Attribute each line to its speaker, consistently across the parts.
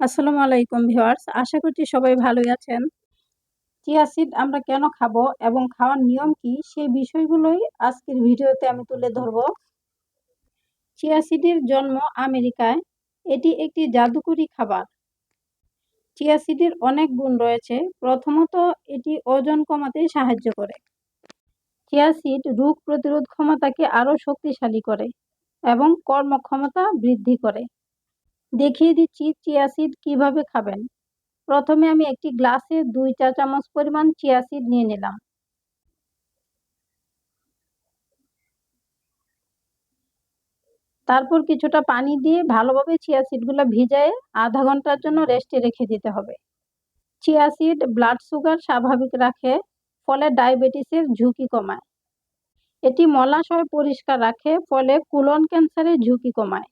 Speaker 1: আসসালামু আলাইকুম ভিউয়ার্স, আশা করছি সবাই ভালোই আছেন। চিয়া সিড আমরা কেন খাব এবং খাওয়ার নিয়ম কি সেই বিষয়গুলোই আজকের ভিডিওতে আমি তুলে ধরব। চিয়া সিডের জন্ম আমেরিকায়, এটি একটি জাদুকরি খাবার। চিয়া সিডের অনেক গুণ রয়েছে, প্রথমত এটি ওজন কমাতে সাহায্য করে। চিয়া সিড রোগ প্রতিরোধ ক্ষমতাকে আরও শক্তিশালী করে এবং কর্মক্ষমতা বৃদ্ধি করে। দেখিয়ে দিচ্ছি চিয়া সিড কীভাবে খাবেন। প্রথমে আমি একটি গ্লাসে দুই চা চামচ পরিমাণ চিয়া সিড নিয়ে নিলাম। তারপর কিছুটা পানি দিয়ে ভালোভাবে চিয়া সিডগুলো ভিজায়ে আধা ঘণ্টার জন্য রেস্টে রেখে দিতে হবে। চিয়া সিড ব্লাড সুগার স্বাভাবিক রাখে, ফলে ডায়াবেটিসের ঝুঁকি কমায়। এটি মলাশয় পরিষ্কার রাখে, ফলে কুলন ক্যান্সারের ঝুঁকি কমায়।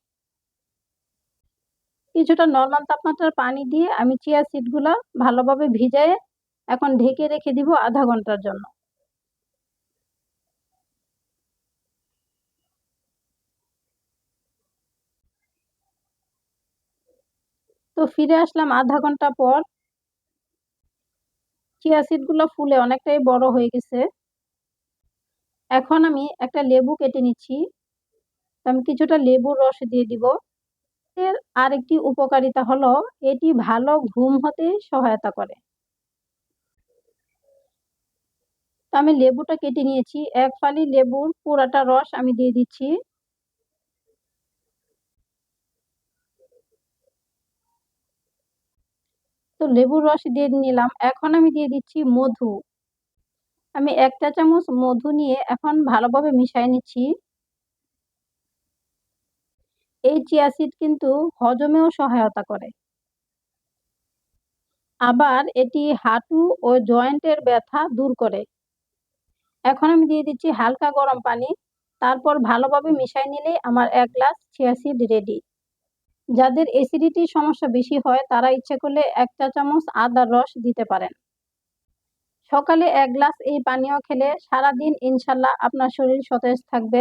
Speaker 1: কিছুটা নর্মাল তাপমাত্রার পানি দিয়ে আমি চিয়া সিডগুলো ভালোভাবে ভিজায়ে এখন ঢেকে রেখে দিব আধা ঘণ্টার জন্য। তো ফিরে আসলাম আধা ঘণ্টা পর। চিয়া সিডগুলো ফুলে অনেকটাই বড় হয়ে গেছে। এখন আমি একটা লেবু কেটে নিচ্ছি। আমি কিছুটা লেবুর রস দিয়ে দিব। এর আরেকটি উপকারিতা হলো এটি ভালো ঘুম হতে সহায়তা করে। আমি লেবুটা কেটে নিয়েছি, এক ফালি লেবুর পুরাটা রস আমি দিয়ে দিচ্ছি। তো লেবুর রস দিয়ে নিলাম, এখন আমি দিয়ে দিচ্ছি মধু। আমি এক চা চামচ মধু নিয়ে এখন ভালোভাবে মিশিয়ে নিচ্ছি। এই চিয়া সিড কিন্তু হজমেও সহায়তা করে। আবার এটি হাঁটু ও জয়েন্টের ব্যথা দূর করে। এখন আমি দিয়ে দিচ্ছি হালকা গরম পানি, তারপর ভালোভাবে মিশাই নিলে আমার এক গ্লাস চিয়া সিড রেডি যাদের অ্যাসিডিটির সমস্যা বেশি হয়, তারা ইচ্ছে করলে এক চা চামচ আদার রস দিতে পারেন। সকালে এক গ্লাস এই পানীয় খেলে সারাদিন ইনশাল্লাহ আপনার শরীর সতেজ থাকবে।